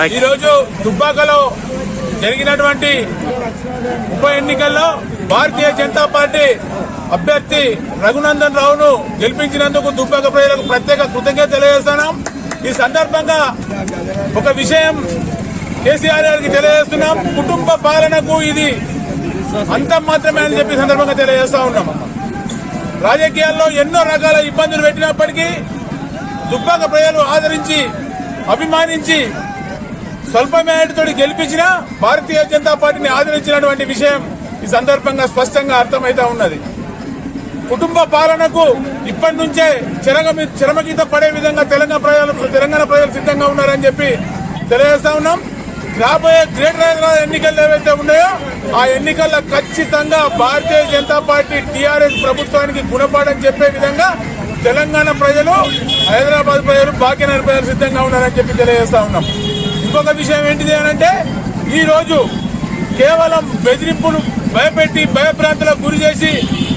ఈరోజు దుబ్బాకలో జరిగినటువంటి ఉప ఎన్నికల్లో భారతీయ జనతా పార్టీ అభ్యర్థి రఘునందన్ రావును గెలిపించినందుకు దుబ్బాక ప్రజలకు ప్రత్యేక కృతజ్ఞత తెలియజేస్తున్నాం. ఈ సందర్భంగా ఒక విషయం కేసీఆర్ గారికి తెలియజేస్తున్నాం. కుటుంబ పాలనకు ఇది అంతం మాత్రమే అని చెప్పి సందర్భంగా తెలియజేస్తా ఉన్నాం. రాజకీయాల్లో ఎన్నో రకాల ఇబ్బందులు పెట్టినప్పటికీ దుబ్బాక ప్రజలు ఆదరించి అభిమానించి స్వల్ప మేరటితో గెలిపించిన భారతీయ జనతా పార్టీని ఆదరించినటువంటి విషయం ఈ సందర్భంగా స్పష్టంగా అర్థమైతా ఉన్నది. కుటుంబ పాలనకు ఇప్పటి నుంచే చిరగ చిరమగీత పడే విధంగా తెలంగాణ ప్రజలు తెలంగాణ ప్రజలు సిద్ధంగా ఉన్నారని చెప్పి తెలియజేస్తా ఉన్నాం. రాబోయే గ్రేటర్ హైదరాబాద్ ఎన్నికలు ఏవైతే ఉన్నాయో ఆ ఎన్నికల్లో ఖచ్చితంగా భారతీయ జనతా పార్టీ టీఆర్ఎస్ ప్రభుత్వానికి గుణపాఠం చెప్పే విధంగా తెలంగాణ ప్రజలు హైదరాబాద్ ప్రజలు భాగ్యనగర్ ప్రజలు సిద్ధంగా ఉన్నారని చెప్పి తెలియజేస్తా ఉన్నాం. ఇంకొక విషయం ఏంటిది అంటే ఈ రోజు కేవలం బెదిరింపును భయపెట్టి భయభ్రాంతులకు గురి చేసి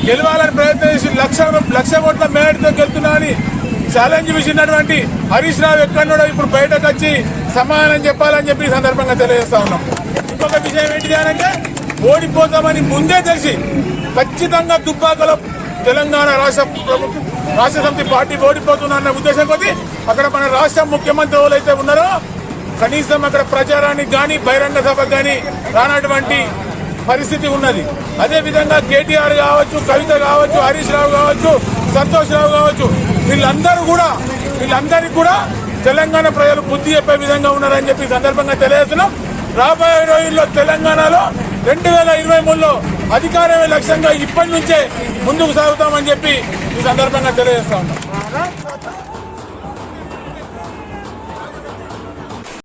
గెలవాలని ప్రయత్నం చేసి లక్ష లక్ష కోట్ల మేరటితో గెలుతున్నామని ఛాలెంజ్ విసినటువంటి హరీష్ రావు ఎక్కడో ఇప్పుడు బయటకు వచ్చి సమాధానం చెప్పాలని చెప్పి సందర్భంగా తెలియజేస్తా ఉన్నాం. ఇంకొక విషయం ఏంటిది అంటే ఓడిపోతామని ముందే తెలిసి ఖచ్చితంగా దుబ్బాకలో తెలంగాణ రాష్ట్ర ప్రభుత్వం రాష్ట్ర సమితి పార్టీ ఓడిపోతుందన్న ఉద్దేశం కొద్ది అక్కడ మన రాష్ట్ర ముఖ్యమంత్రి ఎవరైతే ఉన్నారో కనీసం అక్కడ ప్రచారానికి కానీ బహిరంగ సభకు కానీ రానటువంటి పరిస్థితి ఉన్నది. అదే విధంగా కేటీఆర్ కావచ్చు కవిత కావచ్చు హరీష్ రావు కావచ్చు సంతోష్ రావు కావచ్చు వీళ్ళందరూ కూడా వీళ్ళందరికీ కూడా తెలంగాణ ప్రజలు బుద్ధి చెప్పే విధంగా ఉన్నారని చెప్పి సందర్భంగా తెలియజేస్తున్నాం. రాబోయే రోజుల్లో తెలంగాణలో రెండు వేల ఇరవై మూడులో అధికారమే లక్ష్యంగా ఇప్పటి నుంచే ముందుకు సాగుతామని చెప్పి ఈ సందర్భంగా తెలియజేస్తా ఉన్నాం.